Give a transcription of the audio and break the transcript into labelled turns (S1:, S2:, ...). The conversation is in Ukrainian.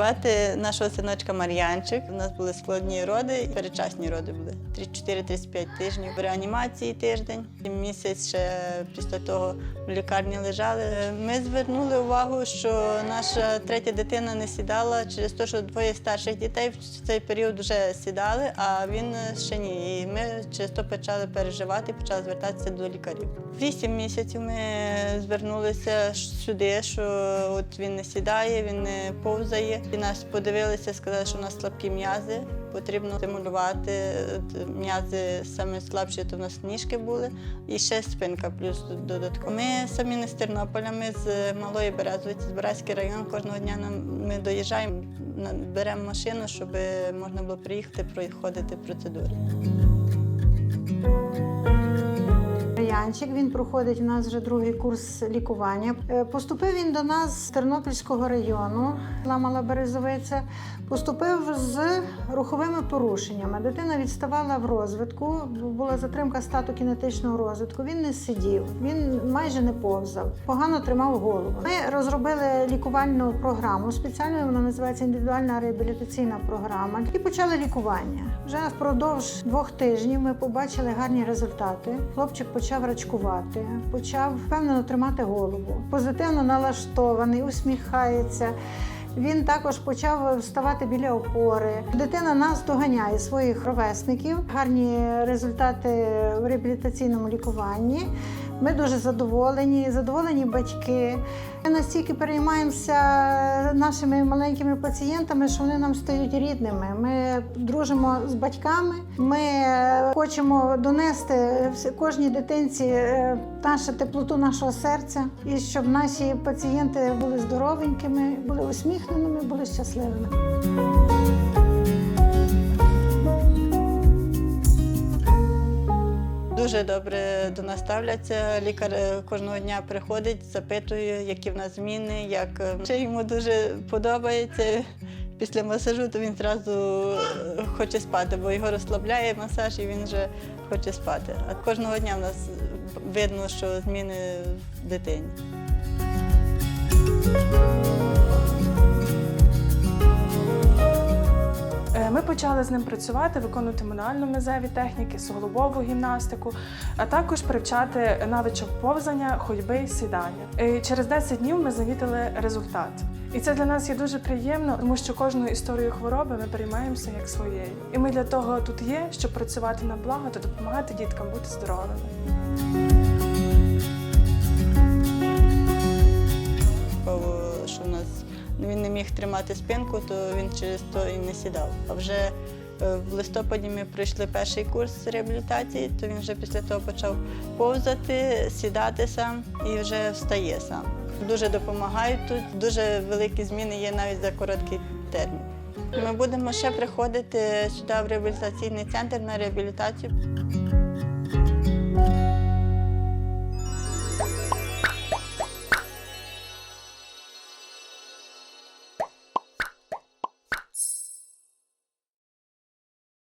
S1: Звати нашого синочка Мар'янчик. У нас були складні роди, передчасні роди були. 34-35 тижнів. В реанімації тиждень. Місяць ще після того в лікарні лежали. Ми звернули увагу, що наша третя дитина не сідала через те, що двоє старших дітей в цей період вже сідали, а він ще ні. І ми через то почали переживати, почали звертатися до лікарів. Вісім місяців ми звернулися сюди, що от він не сідає, він не повзає. І нас подивилися, сказали, що у нас слабкі м'язи. Потрібно стимулювати м'язи саме слабші, то в нас ніжки були, і ще спинка плюс додатково. Ми самі не з Тернополя, ми з Малої Березовиці, з Березький район. Кожного дня нам ми доїжджаємо, беремо машину, щоб можна було приїхати, проходити процедури.
S2: Янчик, він проходить у нас вже другий курс лікування. Е, Поступив він до нас з Тернопільського району, села Мала Березовиця. Поступив з руховими порушеннями. Дитина відставала в розвитку, була затримка стату кінетичного розвитку. Він не сидів, він майже не повзав, погано тримав голову. Ми розробили лікувальну програму. Спеціально вона називається індивідуальна реабілітаційна програма. І почали лікування. Вже впродовж двох тижнів ми побачили гарні результати. Хлопчик почав рачкувати, почав впевнено тримати голову, позитивно налаштований, усміхається. Він також почав вставати біля опори. Дитина нас доганяє своїх ровесників. Гарні результати в реабілітаційному лікуванні. Ми дуже задоволені, задоволені батьки. Ми настільки переймаємося нашими маленькими пацієнтами, що вони нам стають рідними. Ми дружимо з батьками. Ми хочемо донести кожній дитинці е, нашу теплоту нашого серця, і щоб наші пацієнти були здоровенькими, були усміхненими, були щасливими.
S1: Дуже добре до нас ставляться. Лікар е, кожного дня приходить, запитує, які в нас зміни, як ще йому дуже подобається. Після масажу то він зразу е, хоче спати, бо його розслабляє масаж і він вже хоче спати. А кожного дня в нас видно, що зміни в дитині.
S3: Почали з ним працювати, виконувати мануально-мезеві техніки, суглобову гімнастику, а також привчати навичок повзання, ходьби сідання. І через 10 днів ми замітили результат. І це для нас є дуже приємно, тому що кожну історію хвороби ми переймаємося як своєю. І ми для того тут є, щоб працювати на благо та допомагати діткам бути здоровими.
S1: Що в нас він не міг тримати спинку, то він через то і не сідав. А вже е, в листопаді ми пройшли перший курс реабілітації, то він вже після того почав повзати, сідати сам і вже встає сам. Дуже допомагають тут. Дуже великі зміни є навіть за короткий термін. Ми будемо ще приходити сюди в реабілітаційний центр на реабілітацію.